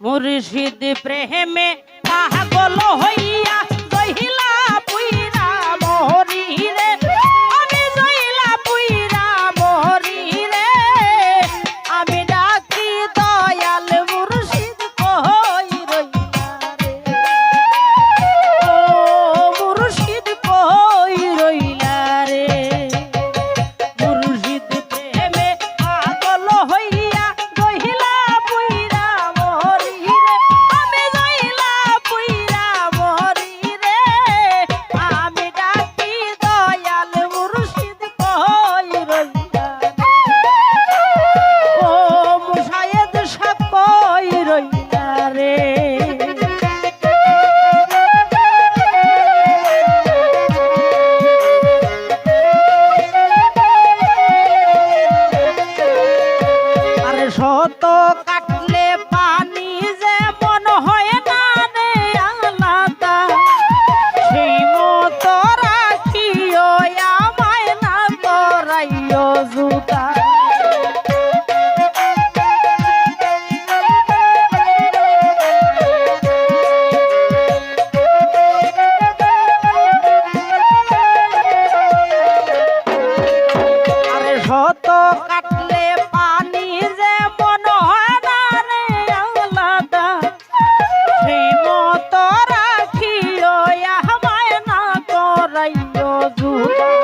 মুর্শিদ প্রেমে পাগল হইয়া জুদা